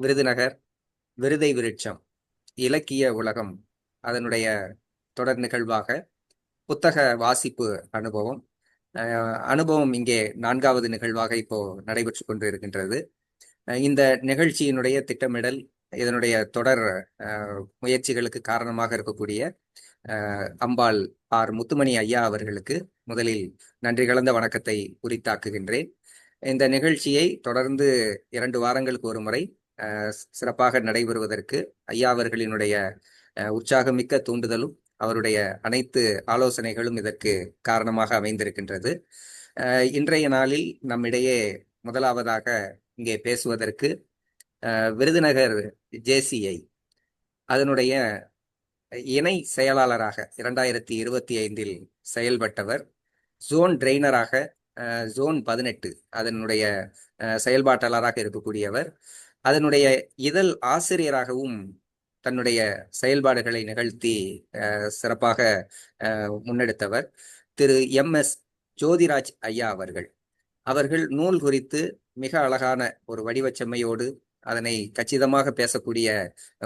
விருதுநகர் விருதை விருட்சம் இலக்கிய உலகம் அதனுடைய தொடர் நிகழ்வாக புத்தக வாசிப்பு அனுபவம். அனுபவம் இங்கே நான்காவது நிகழ்வாக இப்போ நடைபெற்று கொண்டு இருக்கின்றது இந்த நிகழ்ச்சியினுடைய திட்டமிடல் இதனுடைய தொடர் முயற்சிகளுக்கு காரணமாக இருக்கக்கூடிய அம்பாள் ஆர் முத்துமணி ஐயா அவர்களுக்கு முதலில் நன்றி கலந்த வணக்கத்தை உரித்தாக்குகின்றேன். இந்த நிகழ்ச்சியை தொடர்ந்து இரண்டு வாரங்களுக்கு ஒரு முறை சிறப்பாக நடைபெறுவதற்கு ஐயா அவர்களினுடைய உற்சாகமிக்க தூண்டுதலும் அவருடைய அனைத்து ஆலோசனைகளும் இதற்கு காரணமாக அமைந்திருக்கின்றது. இன்றைய நாளில் நம்மிடையே முதலாவதாக இங்கே பேசுவதற்கு விருதுநகர் ஜேசிஐ அதனுடைய இணை செயலாளராக இரண்டாயிரத்தி இருபத்தி ஐந்தில் செயல்பட்டவர் ஜோன் ட்ரெய்னராக ஜோன் பதினெட்டு அதனுடைய செயல்பாட்டாளராக இருக்கக்கூடியவர். அதனுடைய இதழ் ஆசிரியராகவும் தன்னுடைய செயல்பாடுகளை நிகழ்த்தி சிறப்பாக முன்னெடுத்தவர் திரு எம். எஸ். ஜோதிராஜ் ஐயா அவர்கள். அவர்கள் நூல் குறித்து மிக அழகான ஒரு வடிவச்செம்மையோடு அதனை கச்சிதமாக பேசக்கூடிய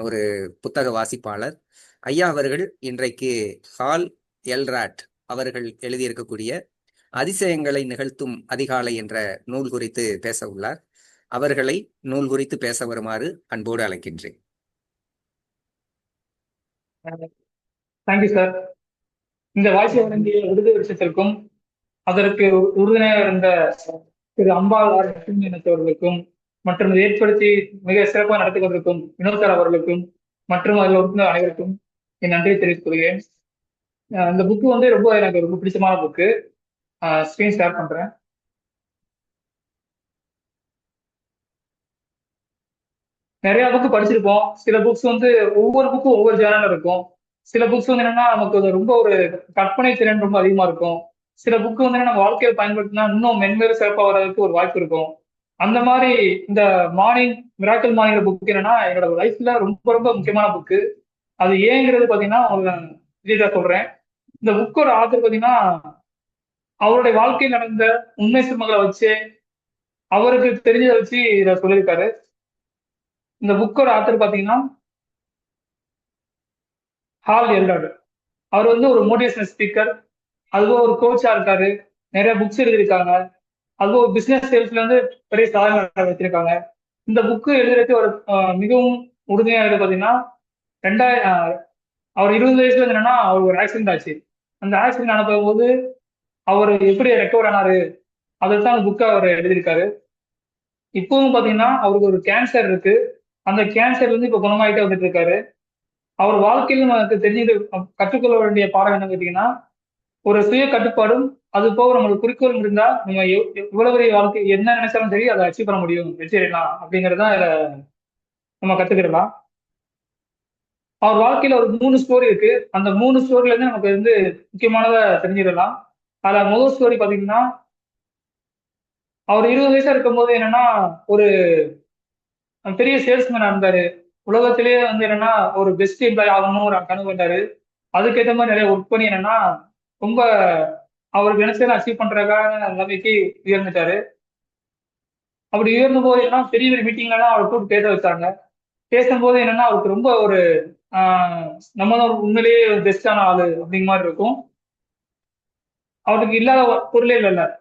ஒரு புத்தக வாசிப்பாளர். ஐயா அவர்கள் இன்றைக்கு ஹால் எல்ராட் அவர்கள் எழுதியிருக்கக்கூடிய அதிசயங்களை நிகழ்த்தும் அதிகாலை என்ற நூல் குறித்து பேச உள்ளார். அவர்களை நூல் குறித்து பேச வருமாறு அன்போடு அழைக்கின்றேன். தேங்க்யூ சார் இந்த வாய்ஸ் வழங்கிய விருது விஷயத்திற்கும் அதற்கு உறுதுணையாக இருந்த திரு அம்பாள் ஆர். லட்சுமி இனத்தவர்களுக்கும் மற்றும் இதை ஏற்படுத்தி மிக சிறப்பாக நடத்தி கொண்டிருக்கும் வினோத் சார் அவர்களுக்கும் மற்றும் அதில் உறுப்பினர் அனைவருக்கும் என் நன்றியை தெரிவித்துக் கொள்கிறேன். இந்த புக்கு வந்து ரொம்ப எனக்கு ரொம்ப பிடிச்சமான புக்கு. ஸ்க்ரீன் ஷேர் பண்றேன். நிறைய புக்கு படிச்சிருப்போம். சில புக்ஸ் வந்து ஒவ்வொரு புக்கும் ஒவ்வொரு ஜேனல் இருக்கும். சில புக்ஸ் வந்து என்னன்னா நமக்கு அது ரொம்ப ஒரு கற்பனை திறன் ரொம்ப அதிகமா இருக்கும். சில புக்கு வந்து நம்ம வாழ்க்கையில் பயன்படுத்தினா இன்னும் மென்மேலும் சிறப்பாக வர்றதுக்கு ஒரு வாய்ப்பு இருக்கும். அந்த மாதிரி இந்த மார்னிங் மிராக்கல் மார்னிங் புக் என்னன்னா என்னோட லைஃப்ல ரொம்ப ரொம்ப முக்கியமான புக்கு அது ஏங்கிறது பாத்தீங்கன்னா டீட்டா சொல்றேன். இந்த புக்கோட ஆத்தர் பாத்தீங்கன்னா அவருடைய வாழ்க்கையில் நடந்த உண்மை சம்பவங்களை வச்சு அவருக்கு தெரிஞ்சதை வச்சு இதை சொல்லியிருக்காரு. இந்த புக்கோட ஆத்தர் பாத்தீங்கன்னா ஹால் எல்ராடு அவர் வந்து ஒரு மோட்டிவேஷனல் ஸ்பீக்கர் அதுவும் ஒரு கோச்சா இருக்காரு. நிறைய புக்ஸ் எழுதியிருக்காங்க. அதுவும் ஒரு பிசினஸ் சேல்ஸ்ல வந்து பெரிய சாதனை வச்சிருக்காங்க. இந்த புக்கு எழுதுறதுக்கு ஒரு மிகவும் உறுதியா பார்த்தீங்கன்னா பாத்தீங்கன்னா ரெண்டாயிரம் அவர் இருபது வயசுல என்னன்னா அவர் ஒரு ஆக்சிடென்ட் ஆச்சு. அந்த ஆக்சிடென்ட் ஆன போது அவர் எப்படி ரெக்கவர் ஆனாரு அதை தான் அந்த புக்கை அவர் எழுதியிருக்காரு. இப்பவும் பாத்தீங்கன்னா அவருக்கு ஒரு கேன்சர் இருக்கு. அந்த கேன்சர் வந்து இப்ப குணமாயிட்டே வந்துட்டு இருக்காரு. அவர் வாழ்க்கையில நமக்கு தெரிஞ்சது கற்றுக்கொள்ள வேண்டிய பாடம் என்ன கேட்டீங்கன்னா ஒரு சுய கட்டுப்பாடும் அது போக நம்மளுக்கு குறிக்கோள் இருந்தா நம்ம இவ்வளவு பெரிய வாழ்க்கை என்ன நினைச்சாலும் சரி அதை அச்சீவ் பண்ண முடியும் வச்சிடலாம் அடையலாம் அப்படிங்கறத இதுல நம்ம கத்துக்கிடலாம். அவர் வாழ்க்கையில ஒரு மூணு ஸ்டோரி இருக்கு. அந்த மூணு ஸ்டோரில இருந்து நமக்கு வந்து முக்கியமானதை தெரிஞ்சிடலாம் அதுல முதல் ஸ்டோரி பாத்தீங்கன்னா அவர் இருபது வயசா இருக்கும்போது என்னன்னா ஒரு பெரிய சேல்ஸ்மேனா இருந்தாரு. உலகத்திலேயே வந்து என்னன்னா ஒரு பெஸ்ட் எம்ப்ளாய் ஆகணும்னு ஒரு கனவு கண்டாரு. அதுக்கேற்ற மாதிரி நிறைய ஒர்க் பண்ணி என்னன்னா ரொம்ப அவருக்கு நினைச்சதை அச்சீவ் பண்றதுக்கான நிலைமைக்கு உயர்ந்துட்டாரு. அப்படி உயர்ந்த போது என்னன்னா பெரிய பெரிய மீட்டிங்லாம் அவர் கூப்பிட்டு பேச வச்சாங்க. பேசும்போது என்னன்னா அவருக்கு ரொம்ப ஒரு ஆஹ் நம்ம தான் உண்மையிலேயே பெஸ்டான ஆளு அப்படிங்கிற மாதிரி இருக்கும். அவருக்கு இல்லாத பொருளே இல்லைல்ல.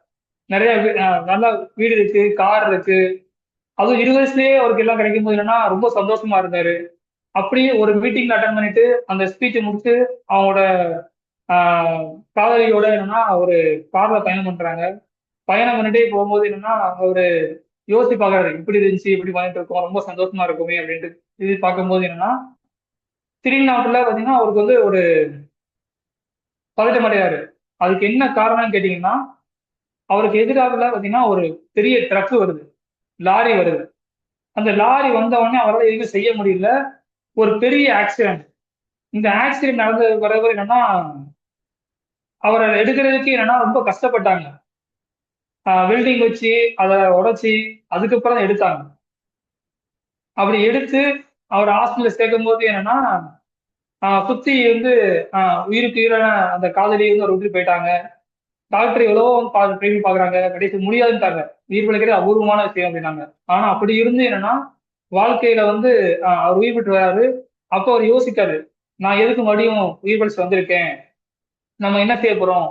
நிறைய வீ- நல்ல வீடு இருக்கு கார் இருக்கு. அதுவும் இரு வயசுலயே அவருக்கு எல்லாம் கிடைக்கும் போது என்னன்னா ரொம்ப சந்தோஷமா இருந்தாரு. அப்படியே ஒரு மீட்டிங்ல அட்டன் பண்ணிட்டு அந்த ஸ்பீச் முடிச்சு அவங்களோட ஆஹ் காதலியோட என்னன்னா ஒரு கார்ல பயணம் பண்றாங்க. பயணம் பண்ணிட்டே போகும்போது என்னன்னா அவரு யோசிச்சு பாக்குறாரு இப்படி இருந்துச்சு இப்படி பண்ணிட்டு இருக்கோம் ரொம்ப சந்தோஷமா இருக்குமே அப்படின்ட்டு. இது பார்க்கும்போது என்னன்னா திருநாட்டுல பாத்தீங்கன்னா அவருக்கு வந்து ஒரு பதட்டம் அடையாரு அதுக்கு என்ன காரணம்னு கேட்டீங்கன்னா அவருக்கு எதிராக பாத்தீங்கன்னா ஒரு பெரிய ட்ரக் வருது. லாரி வருது. அந்த லாரி வந்த உடனே அவரால் எதுவும் செய்ய முடியல. ஒரு பெரிய ஆக்சிடென்ட் இந்த ஆக்சிடென்ட் நடந்தது பிறகு என்னன்னா அவரை எடுக்கிறதுக்கு என்னன்னா ரொம்ப கஷ்டப்பட்டாங்க. வெல்டிங் வச்சு அதை உடைச்சி அதுக்கப்புறம் தான் எடுத்தாங்க. அப்படி எடுத்து அவர் ஹாஸ்பிட்டல் சேர்க்கும் போது என்னன்னா ஆஹ் சுத்தி வந்து ஆஹ் உயிருக்கு உயிரான அந்த காதலி வந்து அவர் விட்டு போயிட்டாங்க. டாக்டர் எவ்வளோ ட்ரீட்மெண்ட் பாக்குறாங்க கடைசி முடியாதுன்ட்டாங்க. உயிர் பிழைக்கிறது அபூர்வமான விஷயம் அப்படின்னாங்க. ஆனா அப்படி இருந்து என்னன்னா வாழ்க்கையில வந்து அவர் உயிர் பெற்று வராரு. அப்போ அவர் யோசிக்காரு நான் எதுக்கு மறுபடியும் உயிர் பழிச்சு வந்திருக்கேன்? நம்ம என்ன செய்ய போறோம்?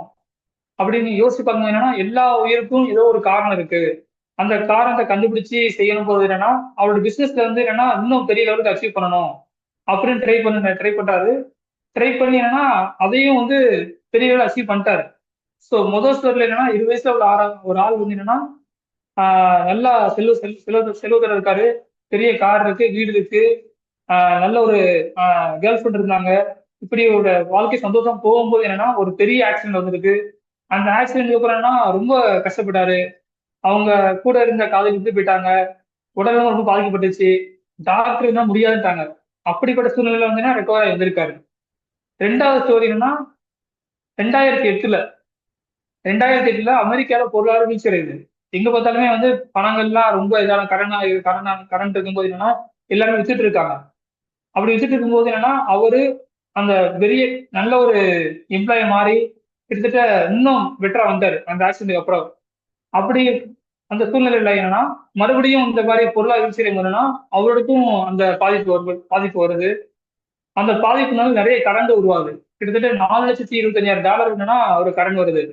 அப்படின்னு யோசிச்சு பார்க்கும்போது என்னன்னா எல்லா உயிருக்கும் ஏதோ ஒரு காரணம் இருக்கு. அந்த காரணத்தை கண்டுபிடிச்சு செய்யணும் போது என்னன்னா அவரோட பிசினஸ்ல வந்து என்னன்னா இன்னும் பெரிய லெவலுக்கு அச்சீவ் பண்ணணும். அப்படின்னு ட்ரை பண்ண ட்ரை பண்றாரு. ட்ரை பண்ணி என்னன்னா அதையும் வந்து பெரிய லெவலில் அச்சீவ் பண்ணிட்டாரு. ஸோ முதல் ஸ்டோரியில் என்னன்னா இரு வயசுல உள்ள ஆறா ஒரு ஆள் வந்து என்னன்னா நல்லா செல்வ செல் செல்வ செல்வத்தில் இருக்காரு. பெரிய கார் இருக்கு வீடு இருக்கு. நல்ல ஒரு கேர்ள் ஃப்ரெண்ட் இருந்தாங்க. இப்படி ஒரு வாழ்க்கை சந்தோஷம் போகும்போது என்னன்னா ஒரு பெரிய ஆக்சிடென்ட் வந்திருக்கு. அந்த ஆக்சிடென்ட் அப்புறம் என்னன்னா ரொம்ப கஷ்டப்பட்டாரு. அவங்க கூட இருந்த காதலி விட்டு போயிட்டாங்க. உடலும் ரொம்ப பாதிக்கப்பட்டுச்சு. டாக்டர் இருந்தால் முடியாதுட்டாங்க அப்படிப்பட்ட சூழ்நிலையில வந்து ரெக்கவர் இருந்திருக்காரு ரெண்டாவது ஸ்டோரி என்னன்னா ரெண்டாயிரத்தி எட்டுல ரெண்டாயிரத்தி எட்டுல அமெரிக்கால பொருளாதார வீழ்ச்சி அடையுது எங்க பார்த்தாலுமே வந்து பணங்கள்லாம் ரொம்ப இதான கடன் கடன் கரண்ட் இருக்கும்போது என்னன்னா எல்லாருமே வித்துட்டு இருக்காங்க. அப்படி வித்துட்டு இருக்கும்போது என்னன்னா அவரு அந்த பெரிய நல்ல ஒரு எம்ப்ளாயி மாறி கிட்டத்தட்ட இன்னும் பெட்டரா வந்தாரு. அந்த ஆக்சிடென்ட் அப்புறம். அப்படி அந்த சூழ்நிலையில என்னன்னா மறுபடியும் இந்த மாதிரி பொருளாதார வீழ்ச்சி என்னன்னா அவருக்கும் அந்த பாதிப்பு வருது பாதிப்பு வருது. அந்த பாதிப்புனால நிறைய கரண்ட் உருவாகுது. கிட்டத்தட்ட நாலு லட்சத்தி இருபத்தஞ்சாயிரம் டாலர் என்னன்னா அவரு கரண்ட் வருது.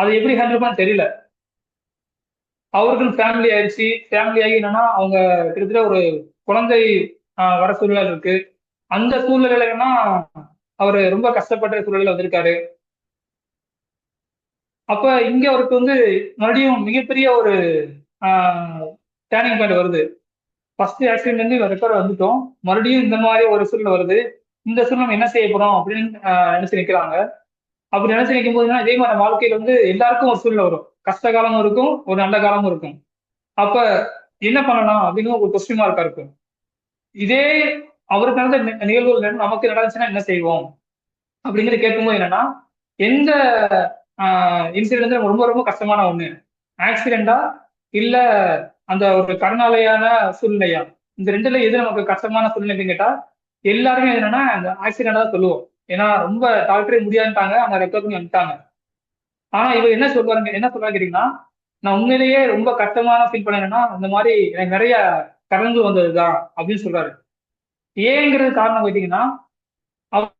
அது எப்படி ஹேண்டில் பண்ண தெரியல. அவர்கள் ஃபேமிலி ஆயிடுச்சு. ஃபேமிலி ஆகி என்னன்னா அவங்க கிட்டத்தட்ட ஒரு குழந்தை வர சூழ்நிலை இருக்கு. அந்த சூழ்நிலையில என்னன்னா அவர் ரொம்ப கஷ்டப்பட்ட சூழ்நிலையில வந்திருக்காரு. அப்ப இங்க அவருக்கு வந்து மறுபடியும் மிகப்பெரிய ஒரு டேர்னிங் பாயிண்ட் வருது. ஃபர்ஸ்ட் ஆக்சிடென்ட் இருந்து ரெக்கவர் வந்துட்டோம். மறுபடியும் இந்த மாதிரி ஒரு சூழ்நிலை வருது. இந்த சூழ்நிலை என்ன செய்ய போறோம் அப்படின்னு நினைச்சு நிக்கிறாங்க. அப்படி நினைச்சு நினைக்கும் போது இதே மாதிரி வாழ்க்கையில வந்து எல்லாருக்கும் ஒரு சூழ்நிலை வரும். கஷ்ட காலமும் இருக்கும் ஒரு நல்ல காலமும் இருக்கும். அப்ப என்ன பண்ணலாம் அப்படின்னு ஒரு கொஸ்டின் மார்க்கா இருக்கும். இதே அவருக்கு நடந்த நிகழ்வுகள் நமக்கு நடந்துச்சுன்னா என்ன செய்வோம்? அப்படிங்கிறது கேட்கும்போது என்னன்னா எந்த இன்சிடென்ட் ரொம்ப ரொம்ப கஷ்டமான ஒண்ணு. ஆக்சிடென்டா இல்ல அந்த ஒரு கருணாலையான சூழ்நிலையா? இந்த ரெண்டுல எது நமக்கு கஷ்டமான சூழ்நிலைன்னு கேட்டா எல்லாருமே என்னன்னா அந்த ஆக்சிடென்டா தான் சொல்லுவோம். ஏன்னா ரொம்ப டாக்டரே முடியாதுட்டாங்க அந்த ரெக்கவர் பண்ணி வந்துட்டாங்க. ஆனா இவர் என்ன சொல்றாங்க என்ன சொல்றாங்க கேட்டீங்கன்னா நான் உண்மையிலேயே ரொம்ப கஷ்டமான ஃபீல் பண்ணேன்னா இந்த மாதிரி எனக்கு நிறைய கடன்கள் வந்ததுதான் அப்படின்னு சொல்றாரு. ஏங்கிறது காரணம் பார்த்தீங்கன்னா அவர்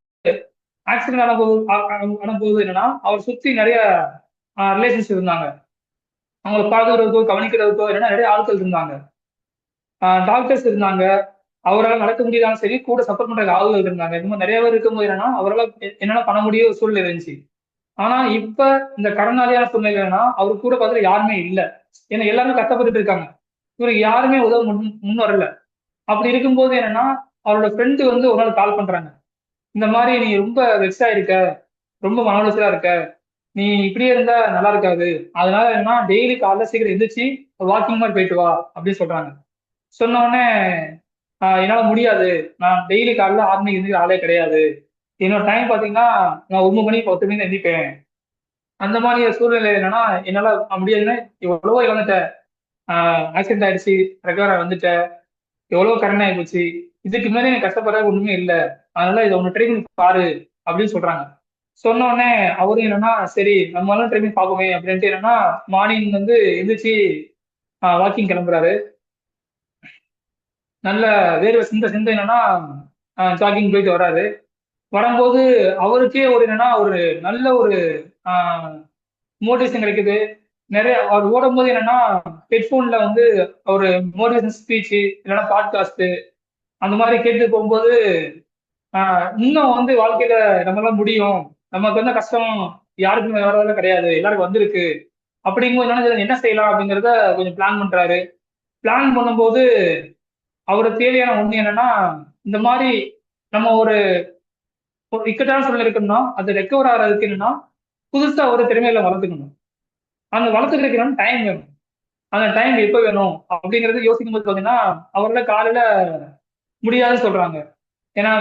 ஆக்சிடென்ட் ஆனபோது போது என்னன்னா அவர் சுத்தி நிறைய ரிலேஷன்ஸ் இருந்தாங்க. அவங்களை பார்க்கறதுக்கோ கவனிக்கிறதுக்கோ என்னன்னா நிறைய ஆட்கள் இருந்தாங்க. டாக்டர்ஸ் இருந்தாங்க. அவரால் நடக்க முடியலாம் சரி கூட சப்போர்ட் பண்ற ஆளுகள் இருந்தாங்க. இந்த மாதிரி நிறைய பேர் இருக்கும்போது என்னன்னா அவரால் என்னென்ன பண்ண முடிய சூழ்நிலை இருந்துச்சு. ஆனா இப்ப இந்த கடனாளியான சூழ்நிலைனா அவர் கூட பார்த்துட்டு யாருமே இல்லை. ஏன்னா எல்லாருமே கஷ்டப்பட்டுட்டு இருக்காங்க. இவருக்கு யாருமே உதவ முன் முன் வரல. அப்படி இருக்கும்போது என்னன்னா அவரோட ஃப்ரெண்டு வந்து ஒரு நாள் கால் பண்றாங்க. இந்த மாதிரி நீ ரொம்ப வெக்ஸா இருக்க ரொம்ப மன இருக்க. நீ இப்படியே இருந்தா நல்லா இருக்காது. அதனால என்ன டெய்லி காலைல சீக்கிரம் எந்திரிச்சு வாக்கிங் மாதிரி போயிட்டு வா. அப்படின்னு சொல்றாங்க. சொன்ன உடனே என்னால முடியாது. நான் டெய்லி காலைல ஆறு மணிக்கு எந்திரிக்கிற ஆளே கிடையாது. என்னோட டைம் பாத்தீங்கன்னா நான் ஒன்பது மணி பத்து மணி எந்திரிப்பேன் அந்த மாதிரி சூழ்நிலை என்னன்னா என்னால முடியாதுன்னா எவ்வளவோ இழந்துட்டேன். ஆக்சிடென்ட் ஆயிடுச்சு ரெக்கவர் வந்துட்டேன். எவ்வளவோ கரண் ஆகி போச்சு. இதுக்கு மேலே எனக்கு கஷ்டப்படுற ஒண்ணுமே இல்லை. அதனால இதை ஒன்று ட்ரை பண்ணி பாரு அப்படின்னு சொல்றாங்க. சொன்ன உடனே அவரும் என்னன்னா சரி நம்மளாலும் ட்ரை பண்ணி பார்ப்போமே அப்படின்ட்டு என்னன்னா மார்னிங் வந்து எந்திரிச்சு வாக்கிங் கிளம்புறாரு. நல்ல வேர்வை சிந்த சிந்த என்னன்னா ஜாகிங் போயிட்டு வராரு. வரும்போது அவருக்கே ஒரு என்னன்னா ஒரு நல்ல ஒரு மோட்டிவேஷன் கிடைக்குது. நிறைய அவர் ஓடும்போது என்னன்னா ஹெட்ஃபோன்ல வந்து ஒரு மோட்டிவேஷன் ஸ்பீச் இல்லைன்னா பாட்காஸ்ட் அந்த மாதிரி கேட்டு போகும்போது இன்னும் வந்து வாழ்க்கையில நம்மளாம் முடியும். நமக்கு வந்து கஷ்டம் யாருக்குமே வரதெல்லாம் கிடையாது. எல்லாருக்கும் வந்திருக்கு. அப்படிங்கும்போது என்னன்னா என்ன செய்யலாம் அப்படிங்கிறத கொஞ்சம் பிளான் பண்றாரு. பிளான் பண்ணும்போது அவருக்கு தேவையான ஒண்ணு என்னன்னா இந்த மாதிரி நம்ம ஒரு ஒரு இக்கட்டான சூழ்நிலை இருக்கணும்னா அது ரெக்கவர் ஆகிறதுக்கு என்னன்னா புதுசா ஒரு திறமையில வளர்த்துக்கணும். அந்த வளர்த்துக்கிறதுக்கு டைம் வேணும். அந்த டைம் எப்போ வேணும்? அப்படிங்கறது யோசிக்கும் போது பார்த்தீங்கன்னா அவரால காலையில முடியாதுன்னு சொல்றாங்க. ஏன்னா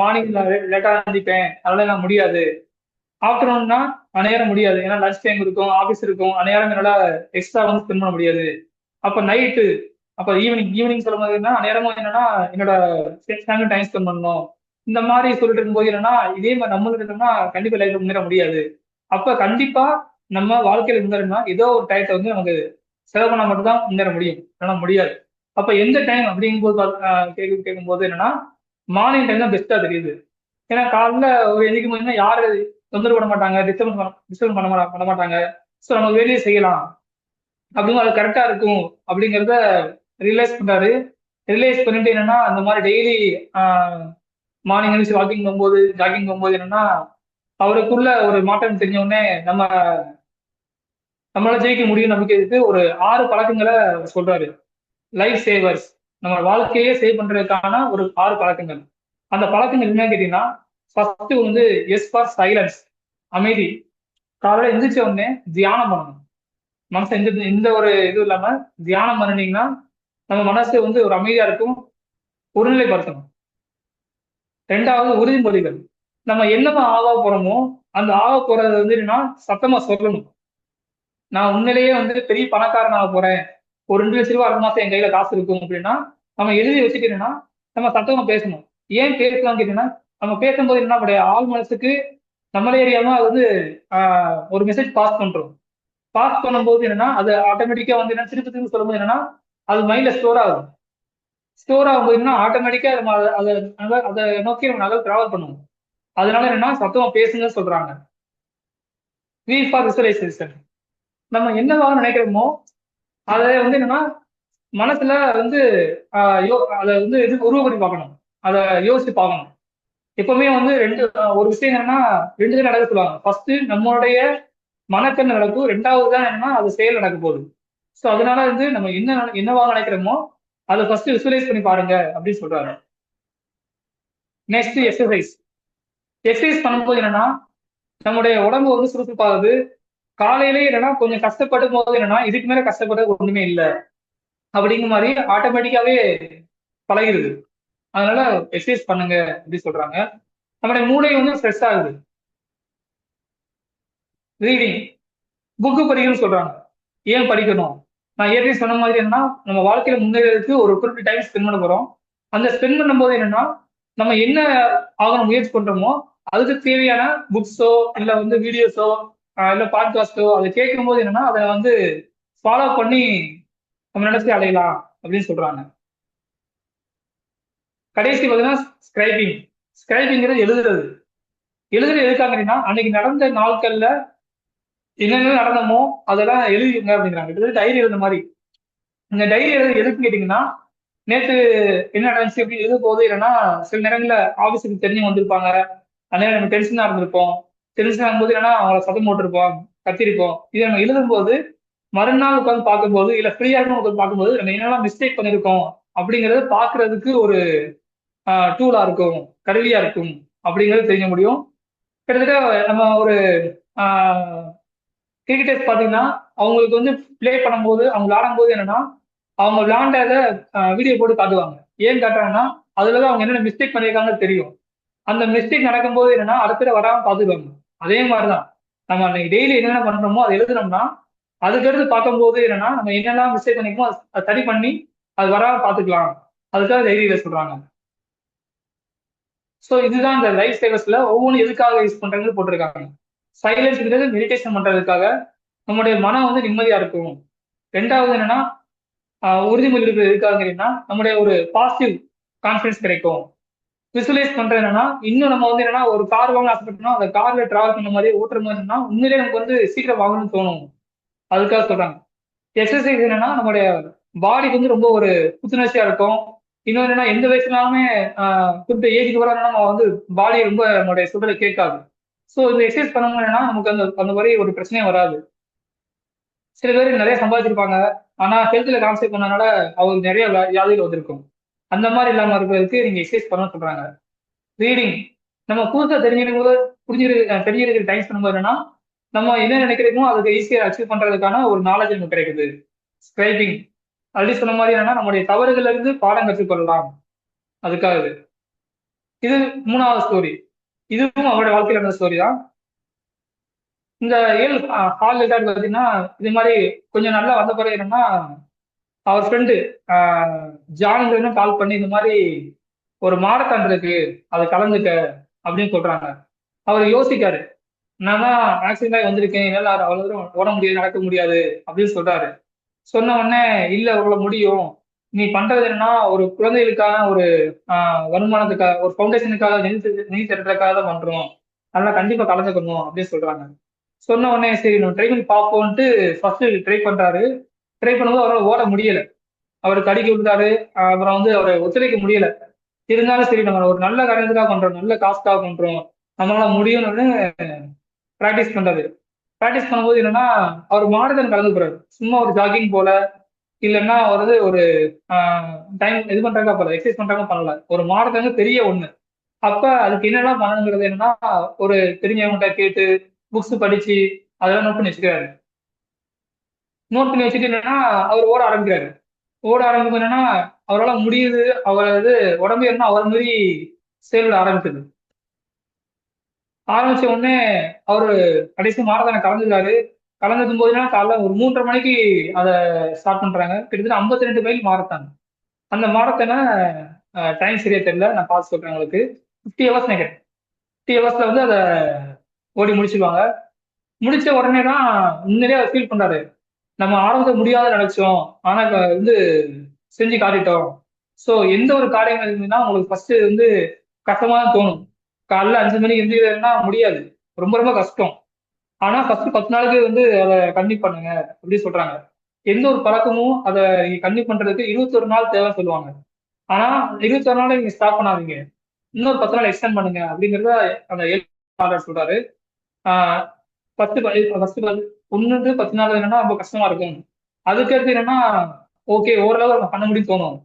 மார்னிங் லேட்டாக சந்திப்பேன் அதனால நான் முடியாது. ஆஃப்டர்நூன்னா அந்நேரம் முடியாது. ஏன்னா லஞ்ச் டைம் இருக்கும் ஆஃபீஸ் இருக்கும். அந்நேரம் என்னால் எக்ஸ்ட்ரா வந்து ஸ்பெண்ட் பண்ண முடியாது. அப்போ நைட்டு அப்ப ஈவினிங் ஈவினிங் சொல்லும் போதுன்னா நேரமும் என்னன்னா என்னோட ஃபேமிலி டைம் ஸ்பெண்ட் பண்ணணும். இந்த மாதிரி சொல்லிட்டு இருக்கும்போது என்னன்னா இதே மாதிரி நம்மளுக்கு இருந்தோம்னா கண்டிப்பா லைஃப்ல முன்னேற முடியாது. அப்ப கண்டிப்பா நம்ம வாழ்க்கையில முன்னேறணும்னா ஏதோ ஒரு டயத்தை வந்து நமக்கு செலவு பண்ணா மட்டும் தான் முன்னேற முடியும். இல்லைன்னா முடியாது. அப்ப எந்த டைம் அப்படிங்கும்போது பாத்- கேள்வி கேட்கும்போது என்னன்னா மார்னிங் டைம் தான் பெஸ்டா தெரியுது. ஏன்னா காலைல ஒரு எதுக்கு யாரு தொந்தரவு பண்ண மாட்டாங்க டிஸ்டர்ப் டிஸ்டர்ப் பண்ண பண்ண மாட்டாங்க. ஸோ நம்ம வேலையை செய்யலாம். அப்படிங்கும் அது கரெக்டா இருக்கும் அப்படிங்கிறத ரியலைஸ் பண்றாரு. ரியலைஸ் பண்ணிட்டு என்னன்னா அந்த மாதிரி டெய்லி மார்னிங் எழுச்சி வாக்கிங் போகும்போது ஜாகிங் போகும்போது என்னன்னா அவருக்குள்ள ஒரு மாற்றம் தெரிஞ்ச உடனே நம்ம நம்மளால ஜெயிக்க முடியும் நம்பிக்கை இருக்கு ஒரு ஆறு பழக்கங்களை சொல்றாரு. லைஃப் சேவர்ஸ் நம்ம வாழ்க்கையே சேவ் பண்றதுக்கான ஒரு ஆறு பழக்கங்கள். அந்த பழக்கங்கள் என்ன கேட்டீங்கன்னா ஃபர்ஸ்ட் வந்து எஸ் ஃபார் சைலன்ஸ் அமைதி. காலையில எந்திரிச்ச உடனே தியானம் பண்ணணும். மனசு எந்த எந்த ஒரு இதுவும் இல்லாம தியானம் பண்ணினீங்கன்னா நம்ம மனசு வந்து ஒரு அமைதியா இருக்கும் ஒருநிலைப்படுத்தணும். ரெண்டாவது உறுதிமொழிகள். நம்ம என்னமா ஆக போறோமோ அந்த ஆக போறது வந்து என்னன்னா சத்தமா சொல்லணும். நான் உண்மையிலேயே வந்து பெரிய பணக்காரன் ஆக போறேன். ஒரு ரெண்டு லட்ச ரூபாய் அடுத்த மாசம் என் கையில காசு இருக்கும் அப்படின்னா நம்ம எழுதி வச்சுக்கிட்டேன்னா நம்ம சத்தமா பேசணும். ஏன் பேசலாம் கேட்டீங்கன்னா நம்ம பேசும்போது என்ன நம்முடைய ஆள் மனசுக்கு நம்மளே ஏரியாம அது வந்து ஆஹ், ஒரு மெசேஜ் பாஸ் பண்றோம். பாஸ் பண்ணும்போது என்னன்னா அது ஆட்டோமேட்டிக்கா வந்து என்ன திருப்பி திருப்பி சொல்லும்போது என்னன்னா அது மைண்ட்ல ஸ்டோர் ஆகும். ஸ்டோர் ஆகும்போது என்ன ஆட்டோமேட்டிக்கா நம்ம அதை அதை அதை- நோக்கி நம்ம நகல் டிராவல் பண்ணுவோம். அதனால என்னன்னா சத்தமா பேசுங்க சொல்றாங்க. வி ஃபார் விசுவலைசேஷன் நம்ம என்னவாக நினைக்கிறோமோ அதை வந்து என்னன்னா மனசுல வந்து யோ அதை வந்து இது உருவப்படி பார்க்கணும். அதை யோசிச்சு பார்க்கணும். எப்பவுமே வந்து ரெண்டு ஒரு விஷயம் என்னன்னா ரெண்டு தான் நடக்க சொல்லுவாங்க. ஃபர்ஸ்ட் நம்மளுடைய மனக்கண் நடக்கும். ரெண்டாவது தான் என்னன்னா அது செயல் நடக்க போகுது. ஸோ அதனால வந்து நம்ம என்ன நினை- என்னவாக நினைக்கிறோமோ அதை ஃபர்ஸ்ட் விசுவலைஸ் பண்ணி பாருங்க அப்படின்னு சொல்றாரு. நெக்ஸ்ட் எக்ஸசைஸ் எக்ஸசைஸ் பண்ணும்போது என்னன்னா நம்முடைய உடம்பு வந்து சுறுசுறுப்பாகுது. காலையிலேயே என்னன்னா கொஞ்சம் கஷ்டப்படும் போது என்னன்னா இதுக்கு மேல கஷ்டப்படுறது ஒண்ணுமே இல்லை. அப்படிங்கிற மாதிரி ஆட்டோமேட்டிக்காவே பழகிடுது அதனால எக்ஸசைஸ் பண்ணுங்க அப்படின்னு சொல்றாங்க. நம்முடைய மூளை வந்து ஸ்ட்ரெஸ் ஆகுது. ரீடிங் புக்கு படிக்கணும்னு சொல்றாங்க. ஏன் படிக்கணும்? நான் ஏற்கனவே சொன்ன மாதிரி என்னன்னா நம்ம வாழ்க்கையில முன்னேறதுக்கு ஒரு குறிப்பிட்ட டைம் ஸ்பெண்ட் பண்ண போறோம். அந்த ஸ்பெண்ட் பண்ணும்போது என்னன்னா நம்ம என்ன ஆகணும் முயற்சி பண்றோமோ அதுக்கு தேவையான புக்ஸோ இல்ல வந்து வீடியோஸோ இல்ல பாட்காஸ்டோ அதை கேட்கும் போது என்னன்னா அதை வந்து ஃபாலோ பண்ணி நம்ம நினைச்சு அடையலாம் அப்படின்னு சொல்றாங்க. கடைசி பார்த்தீங்கன்னா ஸ்கிரைபிங் ஸ்கிரைபிங்கிறது எழுதுறது. எழுதுறது எதுக்காக அப்படின்னா அன்னைக்கு நடந்த நாட்கள்ல என்னென்ன நடந்தமோ அதெல்லாம் எழுதிங்க அப்படிங்கிறாங்க. கிட்டத்தட்ட டைரி எழுத மாதிரி. இந்த டைரி எழுத எதுக்கு கேட்டீங்கன்னா நேற்று என்ன நடந்துச்சு எப்படி எழுத போகுது இல்லைன்னா சில நேரங்களில் ஆஃபீஸுக்கு தெரிஞ்சு வந்திருப்பாங்க. அதனால நம்ம டென்ஷனாக இருந்திருப்போம். டென்ஷன் ஆகும்போது என்னன்னா அவங்கள சத்தம் போட்டிருப்போம் கத்திருப்போம். இதை நம்ம எழுதும்போது மறுநாள் உட்காந்து பார்க்கும்போது இல்லை ஃப்ரீயாக இருக்கும் உட்காந்து பார்க்கும்போது நம்ம என்னெல்லாம் மிஸ்டேக் பண்ணிருக்கோம் அப்படிங்கிறத பார்க்கறதுக்கு ஒரு டூலா இருக்கும் கருவியா இருக்கும் அப்படிங்கிறது தெரிய முடியும். கிட்டத்தட்ட நம்ம ஒரு கிரிக்கெட்டர்ஸ் பார்த்தீங்கன்னா அவங்களுக்கு வந்து ப்ளே பண்ணும்போது அவங்க விளாடும்போது என்னன்னா அவங்க விளையாண்டதை வீடியோ போட்டு காட்டுவாங்க. ஏன் காட்டுறாங்கன்னா அதுல தான் அவங்க என்னென்ன மிஸ்டேக் பண்ணியிருக்காங்கன்னு தெரியும். அந்த மிஸ்டேக் நடக்கும்போது என்னன்னா அடுத்த வராம பார்த்துக்குவாங்க அதே மாதிரிதான். நம்ம அன்னைக்கு டெய்லி என்னென்ன பண்றோமோ அதை எழுதுனோம்னா அதுக்கடுத்து பார்க்கும்போது என்னன்னா நம்ம என்னெல்லாம் மிஸ்டேக் பண்ணிக்கோ அதை சரி பண்ணி அது வராம பார்த்துக்கலாம். அதுக்காக தைரியம் சொல்றாங்க. ஸோ இதுதான் இந்த லைஃப் ஸ்டைலஸ்ல ஒவ்வொன்றும் எதுக்காக யூஸ் பண்றாங்கன்னு போட்டிருக்காங்க. சைலன்ஸ்ங்கிறது மெடிடேஷன் பண்றதுக்காக நம்முடைய மனம் வந்து நிம்மதியா இருக்கும். ரெண்டாவது என்னன்னா உறுதிமொழி இருக்கிறது எதுக்காக நம்முடைய ஒரு பாசிட்டிவ் கான்ஃபிடன்ஸ் கிடைக்கும். விசுவலைஸ் பண்றது என்னன்னா இன்னும் நம்ம வந்து என்னன்னா ஒரு கார் வாங்க ஆசைப்பட்டோம்னா அந்த கார்ல டிராவல் பண்ண மாதிரி ஓட்டுற மாதிரி என்னன்னா உண்மையிலேயே நமக்கு வந்து சீக்கிரம் வாங்கணும்னு தோணும். அதுக்காக சொல்றாங்க. எக்ஸசைஸ் என்னன்னா நம்மளுடைய பாடிக்கு வந்து ரொம்ப ஒரு புத்துணர்ச்சியா இருக்கும். இன்னொன்று என்னன்னா எந்த வயசுலாமே குறிப்பிட்ட ஏஜுக்கு வர நம்ம வந்து பாடி ரொம்ப நம்மளுடைய சுடலை கேட்காது. ஸோ இந்த எக்ஸசைஸ் பண்ணோம்னா நமக்கு அந்த அந்த மாதிரி ஒரு பிரச்சனையும் வராது. சில பேர் நிறைய சம்பாதிச்சிருப்பாங்க. ஆனா ஹெல்த்ல கான்செப்ட் பண்ணனால அவங்களுக்கு நிறைய வியாதிகள் வந்திருக்கும். அந்த மாதிரி இல்லாம இருக்கிறதுக்கு நீங்க எக்ஸசைஸ் பண்ண சொல்றாங்க. ரீடிங் நம்ம புதுசாக தெரிஞ்சுக்கும் போது புரிஞ்சிரு தெரிஞ்சிருக்கிற டைம் பண்ணும்போது என்னன்னா நம்ம என்ன நினைக்கிறோமோ அதுக்கு ஈஸியாக அச்சீவ் பண்றதுக்கான ஒரு நாலேஜ் நமக்கு கிடைக்குது. ஸ்கிரைபிங் அப்படி சொன்ன மாதிரி என்னன்னா நம்முடைய தவறுகள்ல இருந்து பாடம் கற்றுக்கொள்ளலாம். அதுக்காக இது இது மூணாவது ஸ்டோரி இதுவும் அவரோட வாழ்க்கையில நடந்த ஸ்டோரி தான். இந்த ஏழு ஹால் லெட்டர் பார்த்தீங்கன்னா இது மாதிரி கொஞ்சம் நல்லா வந்த பிறகு என்னன்னா அவர் ஃப்ரெண்டு ஜானுங்கிறது கால் பண்ணி இந்த மாதிரி ஒரு மாரத்தான் இருக்கு அதை கலந்துக்க அப்படின்னு சொல்றாங்க. அவர் யோசிக்காரு நான் தான் ஆக்சிடென்ட் ஆகி வந்திருக்கேன் என்னால் அவ்வளோ தூரம் ஓட முடியாது நடக்க முடியாது அப்படின்னு சொல்றாரு. சொன்ன உடனே இல்லை உங்களை முடியும். நீ பண்றது என்னன்னா ஒரு குழந்தைகளுக்கான ஒரு வருமானத்துக்காக ஒரு ஃபவுண்டேஷனுக்காக நிதி திரட்டுறதுக்காக தான் பண்றோம். அதனால கண்டிப்பா கலந்துக்கணும் அப்படின்னு சொல்றாங்க. சொன்ன உடனே சரி நம்ம ட்ரை பண்ணி பார்ப்போம்ட்டு ஃபர்ஸ்ட் ட்ரை பண்றாரு. ட்ரை பண்ணும்போது அவரால் ஓட முடியல. அவருக்கு கடிக்க விட்டாரு அப்புறம் வந்து அவரை ஒத்துழைக்க முடியல. இருந்தாலும் சரி நம்ம ஒரு நல்ல காரணத்துக்காக பண்றோம். நல்ல காசுக்காக பண்றோம். நம்மளால முடியும்னு ப்ராக்டிஸ் பண்றாரு. ப்ராக்டிஸ் பண்ணும்போது என்னன்னா அவர் மாரத்தான் கலந்துக்கிறாரு. சும்மா ஒரு ஜாகிங் போல இல்லைன்னா வந்து ஒரு டைம் இது பண்றாங்க பரவாயில்ல எக்ஸசைஸ் பண்றாங்க பண்ணல ஒரு மாடத்தாங்க பெரிய ஒண்ணு. அப்ப அதுக்கு என்னெல்லாம் பண்ணணுங்கிறது என்னன்னா ஒரு தெரிஞ்சவங்ககிட்ட கேட்டு புக்ஸ் படிச்சு அதெல்லாம் நோட் பண்ணி வச்சுக்கிறாரு. நோட் பண்ணி வச்சுட்டு என்னன்னா அவர் ஓட ஆரம்பிக்கிறாரு. ஓட ஆரம்பிக்கும் என்னன்னா அவரால் முடியுது அவர் இது உடம்பு என்ன அவர் மாதிரி செயல்பட ஆரம்பிக்குது. ஆரம்பிச்ச உடனே அவரு கடைசி மாரதான கலந்துக்கிறாரு கலந்துக்கும் போதுனா காலைல ஒரு மூன்றரை மணிக்கு அதை ஸ்டார்ட் பண்றாங்க. கிட்டத்தட்ட 52 ரெண்டு மைல் மாரத்தான் அந்த மாரத்தான டைம் சரியா தெரியல. நான் பார்த்து சொல்றேன் உங்களுக்கு. ஃபிஃப்டி ஹவர்ஸ் நினைக்கிறேன் ஃபிஃப்டி ஹவர்ஸ்ல வந்து அதை ஓடி முடிச்சிருவாங்க. முடிச்ச உடனே தான் உண்மையிலேயே அவர் ஃபீல் பண்றாரு. நம்ம ஆரம்பிக்க முடியாத நினைச்சோம். ஆனா வந்து செஞ்சு காட்டிட்டோம். ஸோ எந்த ஒரு காரியம் இருந்ததுன்னா உங்களுக்கு ஃபர்ஸ்ட் வந்து கஷ்டமா தான் தோணும். காலைல அஞ்சு மணிக்கு எந்திரிக்கிறதுனா முடியாது. ரொம்ப ரொம்ப கஷ்டம். ஆனா ஃபர்ஸ்ட் பத்து நாளுக்கு வந்து அதை கண்டினியூ பண்ணுங்க அப்படி சொல்றாங்க. எந்த ஒரு பழக்கமும் அதை நீங்க கண்டினியூ பண்றதுக்கு இருபத்தொரு நாள் தேவைன்னு சொல்லுவாங்க. ஆனா இருபத்தொரு நாள் நீங்க ஸ்டாப் பண்ணாதீங்க. இன்னொரு பத்து நாள் எக்ஸ்டெண்ட் பண்ணுங்க அப்படிங்கறத அந்த ஆர்டர் சொல்றாரு. ஆஹ் பத்து ஃபர்ஸ்ட் ஒன்னு பத்து நாள் என்னன்னா ரொம்ப கஷ்டமா இருக்கும். அதுக்கடுத்து என்னன்னா ஓகே ஓரளவு நம்ம பண்ண முடியும் தோணும்.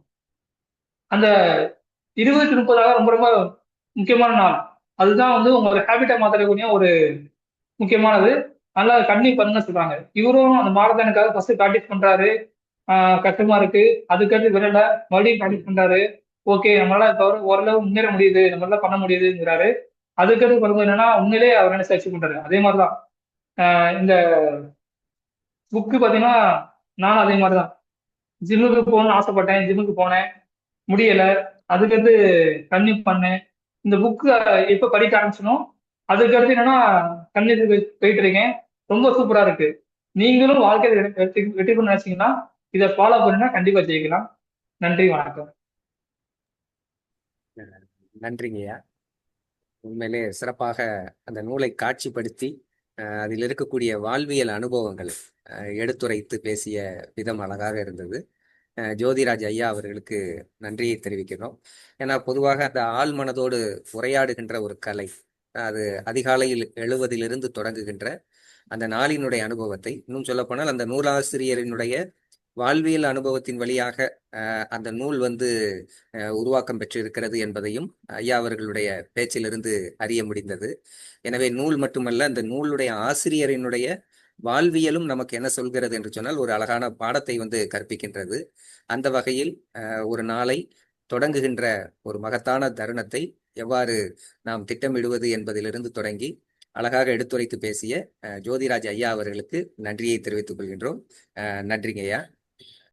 அந்த இருபத்தி முப்பதாக ரொம்ப ரொம்ப முக்கியமான நாள். அதுதான் வந்து உங்களோட ஹேபிட்டை மாத்தக்கூடிய ஒரு முக்கியமானது. நல்லா கண்டினியூ பண்ணுங்க சொல்றாங்க. இவரும் அந்த மாரத்தானுக்காக ஃபர்ஸ்ட் ப்ராக்டிஸ் பண்றாரு. கஷ்டமா இருக்கு. அதுக்கடுத்து விரல மறுபடியும் ப்ராக்டிஸ் பண்றாரு. ஓகே நம்மளால இப்போ ஓரளவு முன்னேற முடியுது. நம்மளால பண்ண முடியுதுங்கிறாரு. அதுக்கடுத்து பண்ணும்போது என்னன்னா உண்மையிலேயே அவர் என்ன சர்ச் பண்றாரு. அதே மாதிரிதான். இந்த புக்கு பாத்தீங்கன்னா நானும் அதே மாதிரிதான். ஜிம்முக்கு போகணும்னு ஆசைப்பட்டேன். ஜிம்முக்கு போனேன். முடியல. அதுக்கடுத்து கன்னியூ பண்ணேன். இந்த புக்கு எப்ப படிக்க ஆரம்பிச்சனோ அதுக்கடுத்து என்னன்னா கன்னியூ போயிட்டு இருக்கேன் ரொம்ப சூப்பரா இருக்கு. நீங்களும் வாழ்க்கையில வெற்றி வெற்றி பண்ண நினைச்சீங்கன்னா இதை ஃபாலோ பண்ணினா கண்டிப்பா ஜெயிக்கலாம். நன்றி வணக்கம். நன்றிங்கய்யா உண்மையிலே சிறப்பாக அந்த நூலை காட்சிப்படுத்தி அஹ், அதில் இருக்கக்கூடிய வாழ்வியல் அனுபவங்கள் அஹ், எடுத்துரைத்து பேசிய விதம் அழகாக இருந்தது. ஜோதிராஜ் ஐயா அவர்களுக்கு நன்றியை தெரிவிக்கிறோம். ஏன்னா பொதுவாக அந்த ஆழ்மனதோடு உரையாடுகின்ற ஒரு கலை அது அதிகாலையில் எழுவதிலிருந்து தொடங்குகின்ற அந்த நாளினுடைய அனுபவத்தை. இன்னும் சொல்லப்போனால் அந்த நூலாசிரியரினுடைய வாழ்வியல் அனுபவத்தின் வழியாக அந்த நூல் வந்து உருவாக்கம் பெற்றிருக்கிறது என்பதையும் ஐயா அவர்களுடைய பேச்சிலிருந்து அறிய முடிந்தது. எனவே நூல் மட்டுமல்ல அந்த நூலுடைய ஆசிரியரினுடைய வாழ்வியலும் நமக்கு என்ன சொல்கிறது என்று சொன்னால் ஒரு அழகான பாடத்தை வந்து கற்பிக்கின்றது. அந்த வகையில் ஒரு நாளை தொடங்குகின்ற ஒரு மகத்தான தருணத்தை எவ்வாறு நாம் திட்டமிடுவது என்பதிலிருந்து தொடங்கி அழகாக எடுத்துரைத்து பேசிய ஜோதிராஜ் ஐயா அவர்களுக்கு நன்றியை தெரிவித்துக் கொள்கின்றோம். நன்றிங்க ஐயா